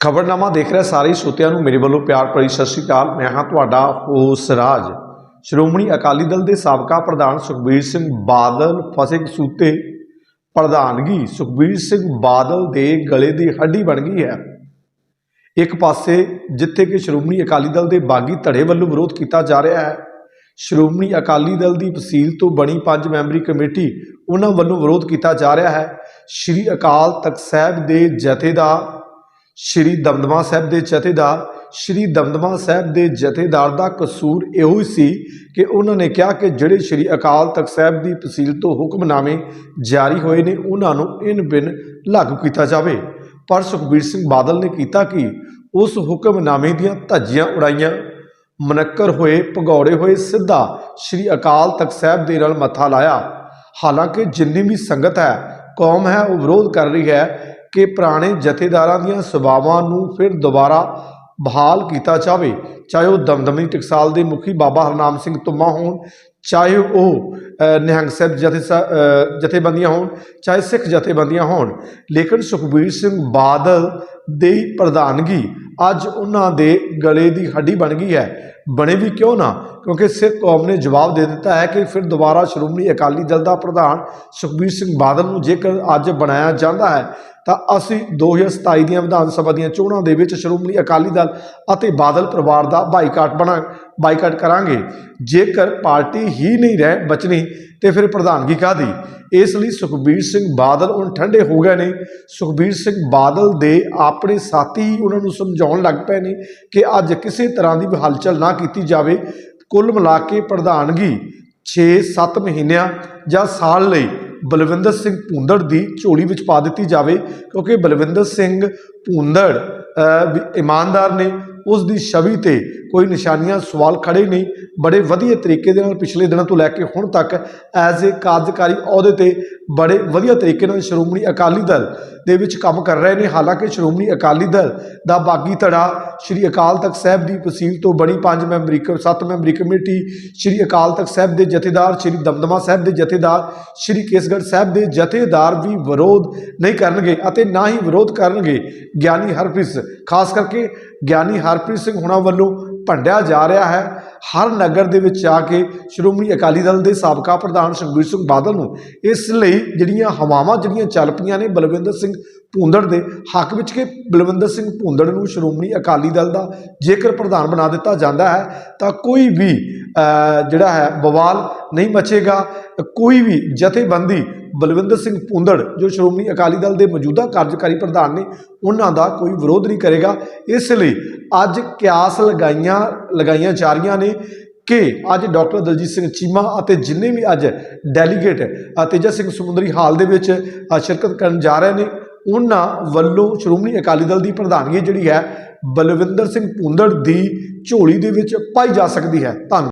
ਖਬਰਨਾਮਾ ਦੇਖ ਰਹੇ ਸਾਰੇ ਸਰੋਤਿਆਂ ਨੂੰ ਮੇਰੇ ਵੱਲੋਂ ਪਿਆਰ ਭਰੀ ਸਤਿ ਸ਼੍ਰੀ ਅਕਾਲ। ਮੈਂ ਹਾਂ ਤੁਹਾਡਾ ਹੋਸ ਰਾਜ। ਸ਼੍ਰੋਮਣੀ ਅਕਾਲੀ ਦਲ ਦੇ ਸਾਬਕਾ ਪ੍ਰਧਾਨ ਸੁਖਬੀਰ ਸਿੰਘ ਬਾਦਲ ਫਸੇ ਸੂਤੇ ਪ੍ਰਧਾਨਗੀ ਸੁਖਬੀਰ ਸਿੰਘ ਬਾਦਲ ਦੇ ਗਲੇ ਦੀ ਹੱਡੀ ਬਣ ਗਈ ਹੈ। ਇੱਕ ਪਾਸੇ ਜਿੱਥੇ ਕਿ ਸ਼੍ਰੋਮਣੀ ਅਕਾਲੀ ਦਲ ਦੇ ਬਾਗੀ ਧੜੇ ਵੱਲੋਂ ਵਿਰੋਧ ਕੀਤਾ ਜਾ ਰਿਹਾ ਹੈ, ਸ਼੍ਰੋਮਣੀ ਅਕਾਲੀ ਦਲ ਦੀ ਵਸੀਲ ਤੋਂ ਬਣੀ ਪੰਜ ਮੈਂਬਰੀ ਕਮੇਟੀ ਉਹਨਾਂ ਵੱਲੋਂ ਵਿਰੋਧ ਕੀਤਾ ਜਾ ਰਿਹਾ ਹੈ। ਸ਼੍ਰੀ ਅਕਾਲ ਤਖਤ ਸਾਹਿਬ ਦੇ ਜਥੇਦਾਰ ਸ਼੍ਰੀ ਦਮਦਮਾ ਸਾਹਿਬ ਦੇ ਜਥੇਦਾਰ, ਸ਼੍ਰੀ ਦਮਦਮਾ ਸਾਹਿਬ ਦੇ ਜਥੇਦਾਰ ਦਾ ਕਸੂਰ ਇਹੋ ਹੀ ਸੀ ਕਿ ਉਹਨਾਂ ਨੇ ਕਿਹਾ ਕਿ ਜਿਹੜੇ ਸ਼੍ਰੀ ਅਕਾਲ ਤਖਤ ਸਾਹਿਬ ਦੀ ਤਹਿਸੀਲ ਤੋਂ ਹੁਕਮਨਾਮੇ ਜਾਰੀ ਹੋਏ ਨੇ, ਉਹਨਾਂ ਨੂੰ ਇਨ ਬਿਨ ਲਾਗੂ ਕੀਤਾ ਜਾਵੇ। ਪਰ ਸੁਖਬੀਰ ਸਿੰਘ ਬਾਦਲ ਨੇ ਕੀਤਾ ਕਿ? ਉਸ ਹੁਕਮਨਾਮੇ ਦੀਆਂ ਧੱਜੀਆਂ ਉਡਾਈਆਂ, ਮਨੱਕਰ ਹੋਏ, ਭਗੌੜੇ ਹੋਏ, ਸਿੱਧਾ ਸ਼੍ਰੀ ਅਕਾਲ ਤਖਤ ਸਾਹਿਬ ਦੇ ਨਾਲ ਮੱਥਾ ਲਾਇਆ। ਹਾਲਾਂਕਿ ਜਿੰਨੀ ਵੀ ਸੰਗਤ ਹੈ, ਕੌਮ ਹੈ, ਉਹ ਵਿਰੋਧ ਕਰ ਰਹੀ ਹੈ ਕਿ ਪੁਰਾਣੇ ਜਥੇਦਾਰਾਂ ਦੀਆਂ ਸੇਵਾਵਾਂ ਨੂੰ ਫਿਰ ਦੁਬਾਰਾ ਬਹਾਲ ਕੀਤਾ ਜਾਵੇ। ਚਾਹੇ ਉਹ ਦਮਦਮੀ ਟਕਸਾਲ ਦੇ ਮੁਖੀ ਬਾਬਾ ਹਰਨਾਮ ਸਿੰਘ ਤੁਮਾ ਹੋਣ, ਚਾਹੇ ਉਹ ਨਿਹੰਗ ਸਾਹਿਬ ਜਥੇ ਸ- ਜਥੇਬੰਦੀਆਂ ਹੋਣ, ਚਾਹੇ ਸਿੱਖ ਜਥੇਬੰਦੀਆਂ ਹੋਣ। ਲੇਕਿਨ ਸੁਖਬੀਰ ਸਿੰਘ ਬਾਦਲ ਦੀ ਪ੍ਰਧਾਨਗੀ ਅੱਜ ਉਹਨਾਂ ਦੇ ਗਲੇ ਦੀ ਹੱਡੀ ਬਣ ਗਈ ਹੈ। ਬਣੇ ਵੀ ਕਿਉਂ ਨਾ? ਕਿਉਂਕਿ ਸਿੱਖ ਕੌਮ ਨੇ ਜਵਾਬ ਦੇ ਦਿੱਤਾ ਹੈ ਕਿ ਫਿਰ ਦੁਬਾਰਾ ਸ਼੍ਰੋਮਣੀ ਅਕਾਲੀ ਦਲ ਦਾ ਪ੍ਰਧਾਨ ਸੁਖਬੀਰ ਸਿੰਘ ਬਾਦਲ ਨੂੰ ਜੇਕਰ ਅੱਜ ਬਣਾਇਆ ਜਾਂਦਾ ਹੈ ਤਾਂ ਅਸੀਂ 2027 ਦੀਆਂ ਵਿਧਾਨ ਸਭਾ ਦੀਆਂ ਚੋਣਾਂ ਦੇ ਵਿੱਚ ਸ਼੍ਰੋਮਣੀ ਅਕਾਲੀ ਦਲ ਅਤੇ ਬਾਦਲ ਪਰਿਵਾਰ ਦਾ ਬਾਈਕਾਟ ਬਣਾ, ਬਾਈਕਾਟ ਕਰਾਂਗੇ। ਜੇਕਰ ਪਾਰਟੀ ਹੀ ਨਹੀਂ ਰਹਿ ਬਚਣੀ, ਤੇ ਫਿਰ ਪ੍ਰਧਾਨਗੀ ਕਾਦੀ ਇਸ ਲਈ ਸੁਖਬੀਰ ਸਿੰਘ ਬਾਦਲ ਹੁਣ ਠੰਡੇ ਹੋ ਗਏ ਨੇ। ਸੁਖਬੀਰ ਸਿੰਘ ਬਾਦਲ ਦੇ ਆਪਣੇ ਸਾਥੀ ਹੀ ਉਹਨਾਂ ਨੂੰ ਸਮਝਾਉਣ ਲੱਗ ਪਏ ਨੇ ਕਿ ਅੱਜ ਕਿਸੇ ਤਰ੍ਹਾਂ ਦੀ ਵੀ ਹਲਚਲ ਨਾ ਕੀਤੀ ਜਾਵੇ। ਕੁੱਲ ਮਿਲਾ ਕੇ ਪ੍ਰਧਾਨਗੀ 6-7 ਮਹੀਨਿਆਂ ਜਾਂ ਸਾਲ ਲਈ ਬਲਵਿੰਦਰ ਸਿੰਘ ਭੂੰਦੜ ਦੀ ਝੋਲੀ ਵਿੱਚ ਪਾ ਦਿੱਤੀ ਜਾਵੇ, ਕਿਉਂਕਿ ਬਲਵਿੰਦਰ ਸਿੰਘ ਭੂੰਦੜ ਵੀ ਇਮਾਨਦਾਰ ਨੇ, ਉਸ ਦੀ ਛਵੀ ਤੇ ਕੋਈ ਨਿਸ਼ਾਨੀਆਂ, ਸਵਾਲ ਖੜੇ ਨਹੀਂ ਬੜੇ ਵਧੀਆ ਤਰੀਕੇ ਦੇ ਨਾਲ ਪਿਛਲੇ ਦਿਨਾਂ ਤੋਂ ਲੈ ਕੇ ਹੁਣ ਤੱਕ ਐਜ਼ ਏ ਕਾਰਜਕਾਰੀ ਅਹੁਦੇ ਤੇ ਬੜੇ ਵਧੀਆ ਤਰੀਕੇ ਨਾਲ ਸ਼੍ਰੋਮਣੀ ਅਕਾਲੀ ਦਲ ਦੇ ਵਿੱਚ ਕੰਮ ਕਰ ਰਹੇ ਨੇ ਹਾਲਾਂਕਿ ਸ਼੍ਰੋਮਣੀ ਅਕਾਲੀ ਦਲ ਦਾ ਬਾਗੀ ਧੜਾ ਸ਼੍ਰੀ ਅਕਾਲ ਤਖਤ ਸਾਹਿਬ ਦੀ ਵਸੀਲ ਤੋਂ ਬਣੀ ਪੰਜ ਮੈਂਬਰੀ ਕ- ਸੱਤ ਮੈਂਬਰੀ ਕਮੇਟੀ, ਸ਼੍ਰੀ ਅਕਾਲ ਤਖਤ ਸਾਹਿਬ ਦੇ ਜਥੇਦਾਰ, ਸ਼੍ਰੀ ਦਮਦਮਾ ਸਾਹਿਬ ਦੇ ਜਥੇਦਾਰ, ਸ਼੍ਰੀ ਕੇਸਗੜ੍ਹ ਸਾਹਿਬ ਦੇ ਜਥੇਦਾਰ ਵੀ ਵਿਰੋਧ ਨਹੀਂ ਕਰਨਗੇ ਅਤੇ ਨਾ ਹੀ ਵਿਰੋਧ ਕਰਨਗੇ ਗਿਆਨੀ ਹਰਪ੍ਰੀਤ ਸਿੰਘ। ਖਾਸ ਕਰਕੇ ਗਿਆਨੀ ਹਰਪ੍ਰੀਤ ਸਿੰਘ ਹੁਣਾਂ ਵੱਲੋਂ ਭੰਡਿਆ ਜਾ ਰਿਹਾ ਹੈ। ਹਰ ਨਗਰ ਦੇ ਵਿੱਚ ਆ ਕੇ ਸ਼੍ਰੋਮਣੀ ਅਕਾਲੀ ਦਲ ਦੇ ਸਾਬਕਾ ਪ੍ਰਧਾਨ ਸੁਖਬੀਰ ਸਿੰਘ ਬਾਦਲ ਨੂੰ ਇਸ ਲਈ ਜਿਹੜੀਆਂ ਹਵਾਵਾਂ, ਜਿਹੜੀਆਂ ਚੱਲ ਪਈਆਂ ਨੇ ਬਲਵਿੰਦਰ ਸਿੰਘ ਭੂੰਦੜ ਦੇ, ਹੱਕ ਵਿੱਚ ਕਿ ਬਲਵਿੰਦਰ ਸਿੰਘ ਭੂੰਦੜ ਨੂੰ ਸ਼੍ਰੋਮਣੀ ਅਕਾਲੀ ਦਲ ਦਾ ਜੇਕਰ ਪ੍ਰਧਾਨ ਬਣਾ ਦਿੱਤਾ ਜਾਂਦਾ ਹੈ, ਤਾਂ ਕੋਈ ਵੀ ਜਿਹੜਾ ਹੈ, ਬਵਾਲ ਨਹੀਂ ਮਚੇਗਾ। ਕੋਈ ਵੀ ਜਥੇਬੰਦੀ ਬਲਵਿੰਦਰ ਸਿੰਘ ਭੂੰਦੜ ਜੋ ਸ਼੍ਰੋਮਣੀ ਅਕਾਲੀ ਦਲ ਦੇ ਮੌਜੂਦਾ ਕਾਰਜਕਾਰੀ ਪ੍ਰਧਾਨ ਨੇ, ਉਹਨਾਂ ਦਾ ਕੋਈ ਵਿਰੋਧ ਨਹੀਂ ਕਰੇਗਾ। ਇਸ ਲਈ ਅੱਜ ਕਿਆਸ ਲਗਾਈਆਂ ਲਗਾਈਆਂ ਜਾ ਰਹੀਆਂ ਨੇ ਕਿ ਅੱਜ ਡਾਕਟਰ ਦਲਜੀਤ ਸਿੰਘ ਚੀਮਾ ਅਤੇ ਜਿੰਨੇ ਵੀ ਅੱਜ ਡੈਲੀਗੇਟ ਤੇਜਾ ਸਿੰਘ ਸਮੁੰਦਰੀ ਹਾਲ ਦੇ ਵਿੱਚ ਸ਼ਿਰਕਤ ਕਰਨ ਜਾ ਰਹੇ ਨੇ, ਉਹਨਾਂ ਵੱਲੋਂ ਸ਼੍ਰੋਮਣੀ ਅਕਾਲੀ ਦਲ ਦੀ ਪ੍ਰਧਾਨਗੀ ਜਿਹੜੀ ਹੈ, ਬਲਵਿੰਦਰ ਸਿੰਘ ਭੁੰਦੜ ਦੀ ਝੋਲੀ ਦੇ ਵਿੱਚ ਪਾਈ ਜਾ ਸਕਦੀ ਹੈ। ਧੰਨਵਾਦ।